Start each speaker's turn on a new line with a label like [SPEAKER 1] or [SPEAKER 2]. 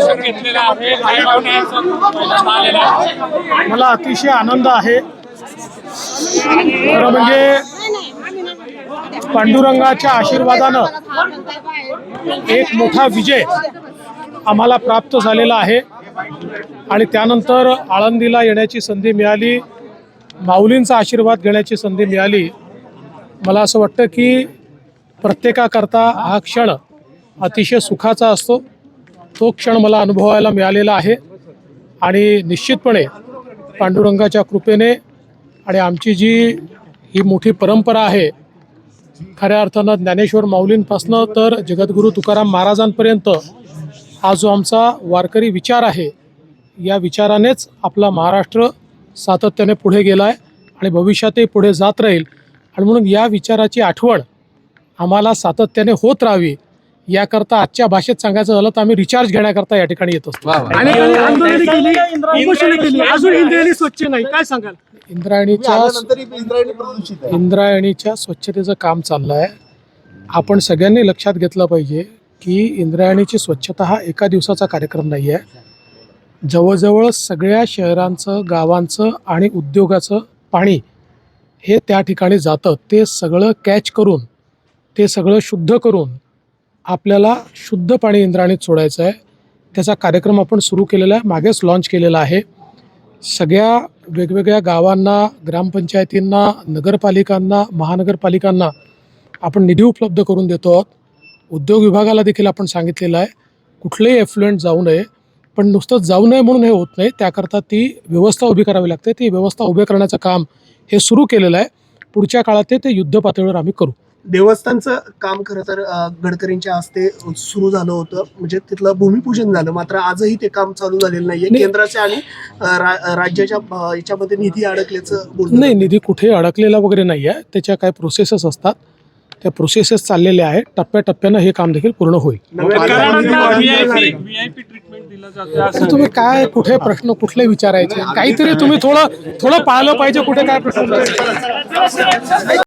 [SPEAKER 1] आहे.
[SPEAKER 2] मला अतिशय आनंद आहे. खरं म्हणजे पांडुरंगाच्या आशीर्वादानं एक मोठा विजय आम्हाला प्राप्त झालेला आहे. आणि त्यानंतर आळंदीला येण्याची संधी मिळाली. माऊलींचा आशीर्वाद घेण्याची संधी मिळाली. मला असं वाटतं की प्रत्येकाकरता हा क्षण अतिशय सुखाचा असतो. तो क्षण मला अनुभवायला मिळालेला आहे. आणि निश्चितपणे पांडुरंगाच्या कृपेने आणि आमची जी ही मोठी परंपरा आहे खऱ्या अर्थानं ज्ञानेश्वर माऊलींपासनं तर जगद्गुरू तुकाराम महाराजांपर्यंत हा जो आमचा वारकरी विचार आहे या विचारानेच आपला महाराष्ट्र सातत्याने पुढे गेला आहे आणि भविष्यातही पुढे जात राहील. आणि म्हणून या विचाराची आठवण आम्हाला सातत्याने होत राहावी याकरता आजच्या भाषेत सांगायचं झालं तर आम्ही रिचार्ज घेण्याकरता या ठिकाणी येत असतो.
[SPEAKER 3] अनेकांनी आंदोलने केली. उपोषणे केली? अजून इंद्रियाने स्वच्छ नाही. काय सांगाल?
[SPEAKER 2] इंद्रायणीच्या
[SPEAKER 4] इंद्रायणी प्रदूषित आहे.
[SPEAKER 2] इंद्रायणीच्या स्वच्छतेचं काम चाललं आहे आपण सगळ्यांनी लक्षात घेतलं पाहिजे की इंद्रायणीची स्वच्छता हा एका दिवसाचा कार्यक्रम नाही आहे जवळजवळ सगळ्या शहरांचं गावांचं आणि उद्योगाचं पाणी हे त्या ठिकाणी जातं. ते सगळं कॅच करून ते सगळं शुद्ध करून आपल्याला शुद्ध पाणी इंद्राणीत सोडायचं आहे. त्याचा कार्यक्रम आपण सुरू केलेला आहे मागेच लॉन्च केलेला आहे. सगळ्या वेगवेगळ्या गावांना ग्रामपंचायतींना नगरपालिकांना महानगरपालिकांना आपण निधी उपलब्ध करून देतो आहोत. उद्योग विभागाला देखील आपण सांगितलेलं आहे कुठलेही एफ्लुएंट जाऊ नये पण नुसतं जाऊ नये म्हणून हे होत नाही. त्याकरता ती व्यवस्था उभी करावी लागते. ती व्यवस्था उभी करण्याचं काम हे सुरू केलेलं आहे. पुढच्या काळात ते- ते युद्ध पातळीवर आम्ही करू.
[SPEAKER 4] देवस्थानचं काम खरं तर गडकरींच्या हस्ते सुरू झालं होतं. म्हणजे तिथलं भूमिपूजन झालं. मात्र आजही ते काम चालू झालेलं नाहीये.
[SPEAKER 2] नाही.
[SPEAKER 4] केंद्राचे आणि रा- राज्याच्या याच्यामध्ये निधी अडकल्याचं
[SPEAKER 2] नाही निधी कुठे अडकलेला वगैरे नाही आहे त्याच्या काही प्रोसेसेस असतात. त्या प्रोसेसेस चाललेल्या आहेत. टप्प्याटप्प्यानं हे काम देखील पूर्ण होईल. तुम्ही काय कुठे प्रश्न कुठले विचारायचे? काहीतरी तुम्ही थोडं थोडं पाहिलं पाहिजे कुठे काय प्रश्न